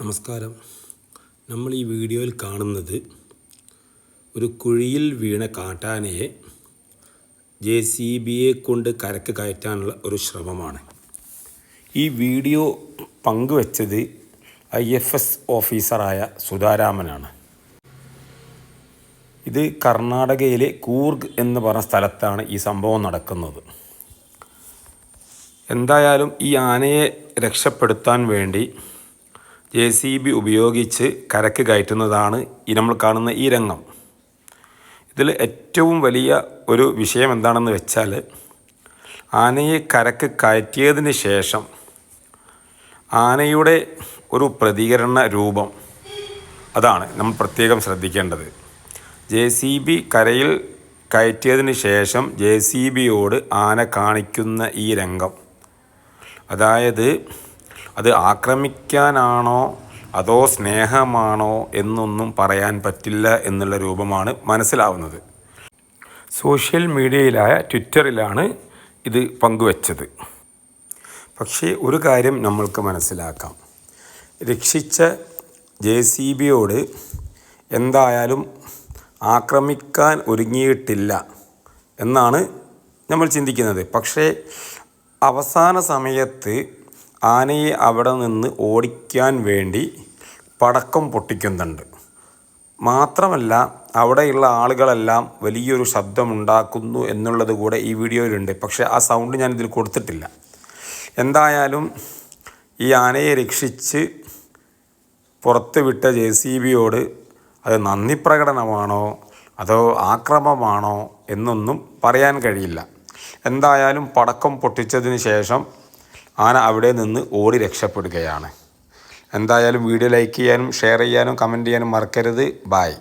നമസ്കാരം. നമ്മൾ ഈ വീഡിയോയിൽ കാണുന്നത് ഒരു കുഴിയിൽ വീണ കാട്ടാനയെ ജെ സി ബിയെ കൊണ്ട് കരക്ക് കയറ്റാനുള്ള ഒരു ശ്രമമാണ്. ഈ വീഡിയോ പങ്കുവച്ചത് ഐ എഫ് എസ് ഓഫീസറായ സുധാരാമനാണ്. ഇത് കർണാടകയിലെ കൂർഗ് എന്ന് പറഞ്ഞ സ്ഥലത്താണ് ഈ സംഭവം നടക്കുന്നത്. എന്തായാലും ഈ ആനയെ രക്ഷപ്പെടുത്താൻ വേണ്ടി ജെ സി ബി ഉപയോഗിച്ച് കരക്ക് കയറ്റുന്നതാണ് ഈ നമ്മൾ കാണുന്ന ഈ രംഗം. ഇതിൽ ഏറ്റവും വലിയ ഒരു വിഷയം എന്താണെന്ന് വെച്ചാൽ ആനയെ കരക്ക് കയറ്റിയതിന് ശേഷം ആനയുടെ ഒരു പ്രതികരണ രൂപം അതാണ് നമ്മൾ പ്രത്യേകം ശ്രദ്ധിക്കേണ്ടത്. ജെ സി ബി കരയിൽ കയറ്റിയതിന് ശേഷം ജെ സി ബിയോട് ആന കാണിക്കുന്ന ഈ രംഗം. അതായത് അത് ആക്രമിക്കാനാണോ അതോ സ്നേഹമാണോ എന്നൊന്നും പറയാൻ പറ്റില്ല എന്നുള്ള രൂപമാണ് മനസ്സിലാവുന്നത്. സോഷ്യൽ മീഡിയയിലായ ട്വിറ്ററിലാണ് ഇത് പങ്കുവച്ചത്. പക്ഷേ ഒരു കാര്യം നമ്മൾക്ക് മനസ്സിലാക്കാം. രക്ഷിച്ച ജെ സി ബിയോട് എന്തായാലും ആക്രമിക്കാൻ ഒരുങ്ങിയിട്ടില്ല എന്നാണ് നമ്മൾ ചിന്തിക്കുന്നത്. പക്ഷേ അവസാന സമയത്ത് ആനയെ അവിടെ നിന്ന് ഓടിക്കാൻ വേണ്ടി പടക്കം പൊട്ടിക്കുന്നുണ്ട്. മാത്രമല്ല അവിടെയുള്ള ആളുകളെല്ലാം വലിയൊരു ശബ്ദമുണ്ടാക്കുന്നു എന്നുള്ളത് കൂടെ ഈ വീഡിയോയിലുണ്ട്. പക്ഷേ ആ സൗണ്ട് ഞാൻ ഇതിൽ കൊടുത്തിട്ടില്ല. എന്തായാലും ഈ ആനയെ രക്ഷിച്ച് പുറത്ത് വിട്ട ജെ സി ബിയോട് അത് നന്ദി പ്രകടനമാണോ അതോ ആക്രമമാണോ എന്നൊന്നും പറയാൻ കഴിയില്ല. എന്തായാലും പടക്കം പൊട്ടിച്ചതിന് ശേഷം ആന അവിടെ നിന്ന് ഓടി രക്ഷപ്പെടുകയാണ്. എന്തായാലും വീഡിയോ ലൈക്ക് ചെയ്യാനും ഷെയർ ചെയ്യാനും കമന്റ് ചെയ്യാനും മറക്കരുത്. ബായ്